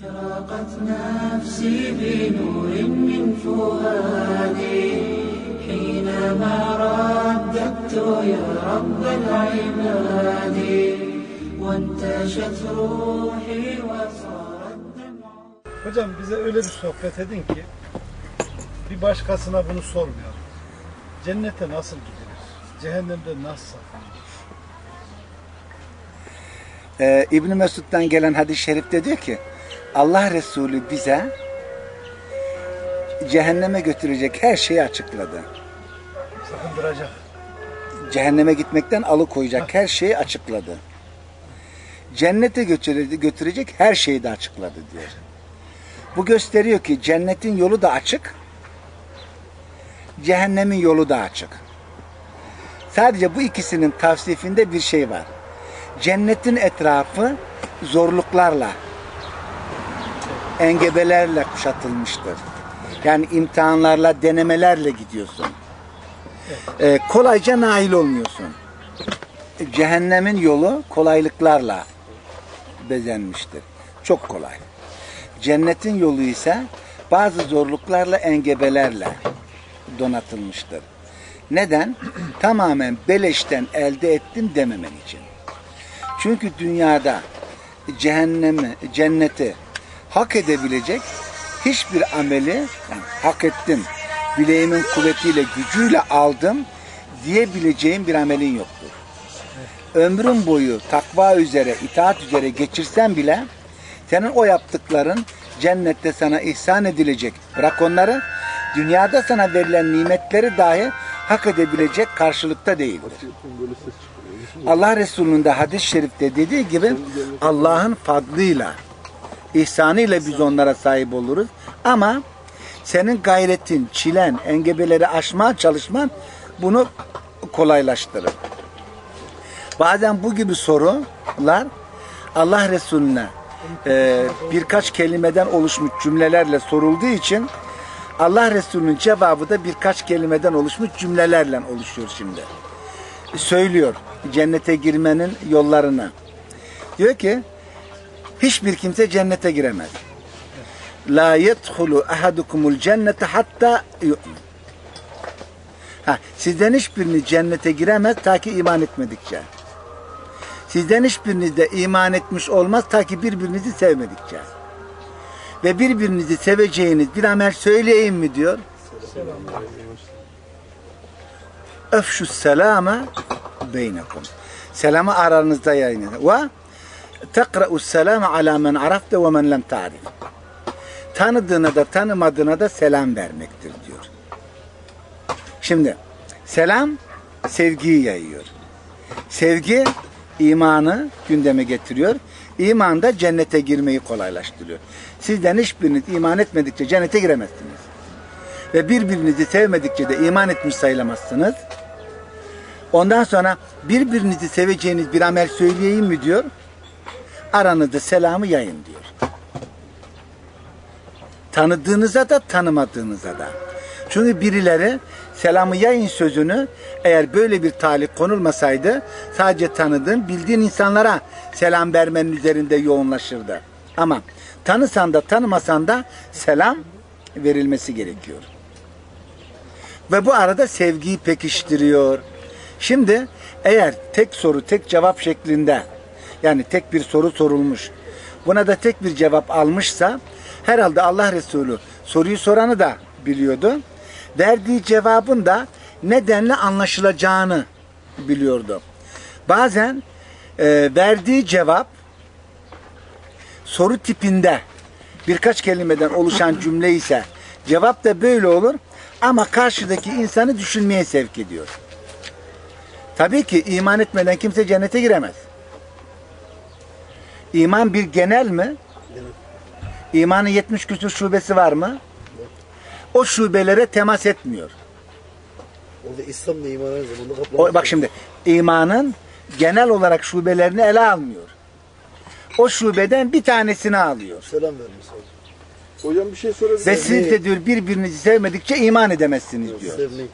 أشرقت نفسي بنور من فؤادي حينما رددت يا رب العباد وانتشت روحي وصار الدمع Hocam bize öyle bir sohbet edin ki bir başkasına bunu sormuyor. Cennete nasıl gidilir? Cehennemde nasıl saklanır? Ee, İbn Mesud'dan gelen hadis-i şerifte diyor ki Allah Resulü bize cehenneme götürecek her şeyi açıkladı. Sakındıracak. Cehenneme gitmekten alıkoyacak her şeyi açıkladı. Cennete götüre- götürecek her şeyi de açıkladı diyor. Bu gösteriyor ki cennetin yolu da açık, cehennemin yolu da açık. Sadece bu ikisinin tavsifinde bir şey var. Cennetin etrafı zorluklarla, engebelerle kuşatılmıştır. Yani imtihanlarla, denemelerle gidiyorsun. Ee, kolayca nail olmuyorsun. Cehennemin yolu kolaylıklarla bezenmiştir. Çok kolay. Cennetin yolu ise bazı zorluklarla, engebelerle donatılmıştır. Neden? Tamamen beleşten elde ettim dememen için. Çünkü dünyada cehennemi, cenneti hak edebilecek hiçbir ameli yani hak ettim, bileğimin kuvvetiyle, gücüyle aldım diyebileceğim bir amelin yoktur. Ömrün boyu takva üzere, itaat üzere geçirsen bile senin o yaptıkların cennette sana ihsan edilecek. Bırak onları, dünyada sana verilen nimetleri dahi hak edebilecek karşılıkta değildir. Allah Resulü'nün de hadis-i şerifte dediği gibi Allah'ın fadlıyla, ihsanıyla biz onlara sahip oluruz. Ama senin gayretin, çilen, engebeleri aşmaya çalışman bunu kolaylaştırır. Bazen bu gibi sorular Allah Resulüne e, birkaç kelimeden oluşmuş cümlelerle sorulduğu için Allah Resulü'nün cevabı da birkaç kelimeden oluşmuş cümlelerle oluşuyor şimdi. Söylüyor cennete girmenin yollarını. Diyor ki hiçbir kimse cennete giremez. La yedhulu ahadukumul cennete hatta yu'min. Ha, sizden hiçbiriniz cennete giremez ta ki iman etmedikçe. Sizden hiçbiriniz de iman etmiş olmaz ta ki birbirinizi sevmedikçe. Ve birbirinizi seveceğiniz bir amel söyleyeyim mi diyor. Öfşü selame beynekum. Selamı aranızda yayın edin. Ve tekra'u selame ala men arafte ve men lem ta'rif. Tanıdığına da tanımadığına da selam vermektir diyor. Şimdi selam sevgiyi yayıyor. Sevgi imanı gündeme getiriyor. İman da cennete girmeyi kolaylaştırıyor. Sizden hiçbiriniz iman etmedikçe cennete giremezsiniz. Ve birbirinizi sevmedikçe de iman etmiş sayılamazsınız. Ondan sonra birbirinizi seveceğiniz bir amel söyleyeyim mi diyor. Aranızda selamı yayın diyor. Tanıdığınıza da tanımadığınıza da. Çünkü birileri selamı yayın sözünü eğer böyle bir talik konulmasaydı sadece tanıdığın, bildiğin insanlara selam vermenin üzerinde yoğunlaşırdı. Ama tanısan da tanımasan da selam verilmesi gerekiyor. Ve bu arada sevgiyi pekiştiriyor. Şimdi eğer tek soru tek cevap şeklinde yani tek bir soru sorulmuş buna da tek bir cevap almışsa herhalde Allah Resulü soruyu soranı da biliyordu. Verdiği cevabın da nedenle anlaşılacağını biliyordu. Bazen e, verdiği cevap soru tipinde birkaç kelimeden oluşan cümle ise cevap da böyle olur ama karşıdaki insanı düşünmeye sevk ediyor. Tabii ki iman etmeden kimse cennete giremez. İman bir genel mi? İmanın 70 küsur şubesi var mı? O şubelere temas etmiyor. Orada İslam'la iman aynı zamanda bak şimdi imanın genel olarak şubelerini ele almıyor. O şubeden bir tanesini alıyor. Selam vermiş. Hocam bir şey sorabilir Ve miyim? siz de diyor birbirinizi sevmedikçe iman edemezsiniz diyor. Sevmeyi.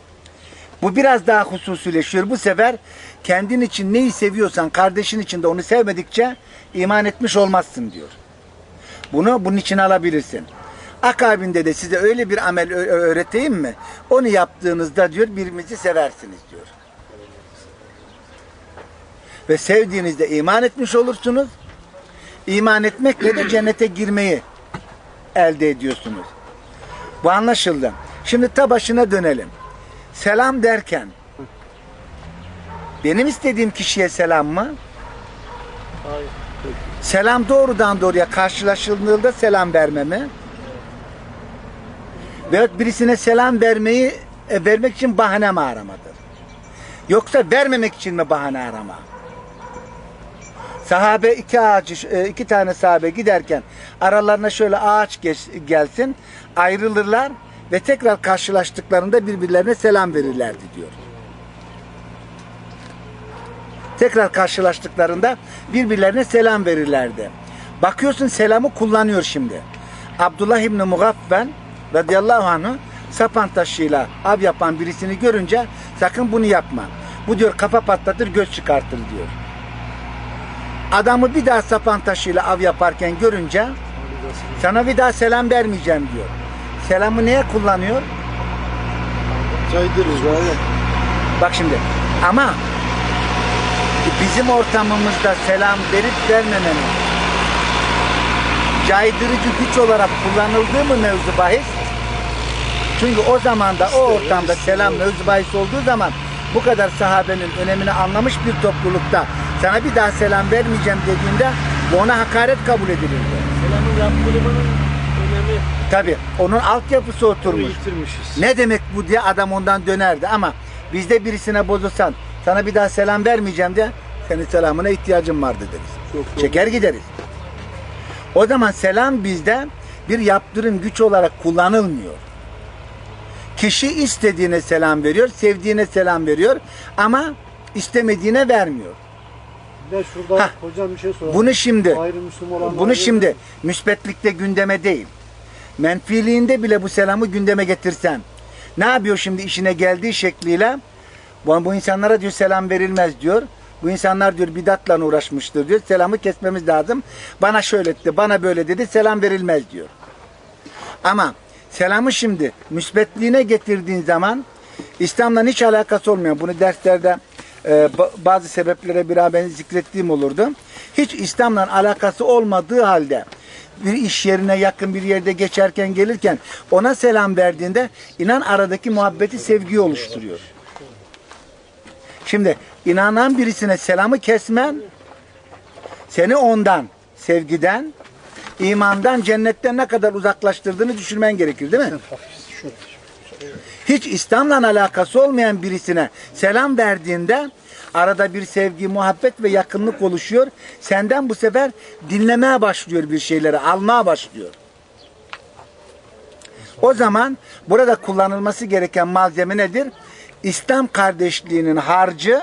Bu biraz daha hususileşiyor. Bu sefer kendin için neyi seviyorsan kardeşin için de onu sevmedikçe iman etmiş olmazsın diyor. Bunu bunun için alabilirsin. Akabinde de size öyle bir amel öğreteyim mi? Onu yaptığınızda diyor birbirinizi seversiniz diyor. Ve sevdiğinizde iman etmiş olursunuz. İman etmekle de cennete girmeyi elde ediyorsunuz. Bu anlaşıldı. Şimdi ta başına dönelim. Selam derken benim istediğim kişiye selam mı? Hayır. Selam doğrudan doğruya karşılaşıldığında selam verme mi? Veyahut birisine selam vermeyi e, vermek için bahane mi aramadır? Yoksa vermemek için mi bahane arama? Sahabe iki ağacı, e, iki tane sahabe giderken aralarına şöyle ağaç gelsin, ayrılırlar ve tekrar karşılaştıklarında birbirlerine selam verirlerdi diyor. Tekrar karşılaştıklarında birbirlerine selam verirlerdi. Bakıyorsun selamı kullanıyor şimdi. Abdullah İbni Mugaffen radıyallahu anh'ı sapan taşıyla av yapan birisini görünce sakın bunu yapma. Bu diyor kafa patlatır göz çıkartır diyor. Adamı bir daha sapan taşıyla av yaparken görünce sana bir daha selam vermeyeceğim diyor. Selamı neye kullanıyor? Caydırız abi. Bak şimdi ama bizim ortamımızda selam verip vermemenin caydırıcı güç olarak kullanıldığı mı mevzu bahis? Çünkü o zaman da o ortamda selam mevzu bahis olduğu zaman bu kadar sahabenin önemini anlamış bir toplulukta sana bir daha selam vermeyeceğim dediğinde bu ona hakaret kabul edilirdi. Selamın yaptırımının önemi Tabi onun altyapısı oturmuş. yitirmişiz. Ne demek bu diye adam ondan dönerdi ama bizde birisine bozulsan sana bir daha selam vermeyeceğim diye senin selamına ihtiyacım vardı deriz. Çok doğru. Çeker gideriz. O zaman selam bizde bir yaptırım güç olarak kullanılmıyor. Kişi istediğine selam veriyor, sevdiğine selam veriyor ama istemediğine vermiyor. Bir de şurada Hah. hocam bir şey soralım. Bunu şimdi olanlar bunu şimdi müsbetlikte gündeme değil. Menfiliğinde bile bu selamı gündeme getirsen. Ne yapıyor şimdi işine geldiği şekliyle? Bu, bu insanlara diyor selam verilmez diyor. Bu insanlar diyor bidatla uğraşmıştır diyor. Selamı kesmemiz lazım. Bana şöyle dedi, bana böyle dedi. Selam verilmez diyor. Ama selamı şimdi müsbetliğine getirdiğin zaman İslam'la hiç alakası olmuyor. Bunu derslerde e, ba- bazı sebeplere beraber zikrettiğim olurdu. Hiç İslam'la alakası olmadığı halde bir iş yerine yakın bir yerde geçerken gelirken ona selam verdiğinde inan aradaki muhabbeti sevgiyi oluşturuyor. Şimdi inanan birisine selamı kesmen seni ondan, sevgiden, imandan, cennetten ne kadar uzaklaştırdığını düşünmen gerekir değil mi? Hiç İslam'la alakası olmayan birisine selam verdiğinde arada bir sevgi, muhabbet ve yakınlık oluşuyor. Senden bu sefer dinlemeye başlıyor bir şeyleri, almaya başlıyor. O zaman burada kullanılması gereken malzeme nedir? İslam kardeşliğinin harcı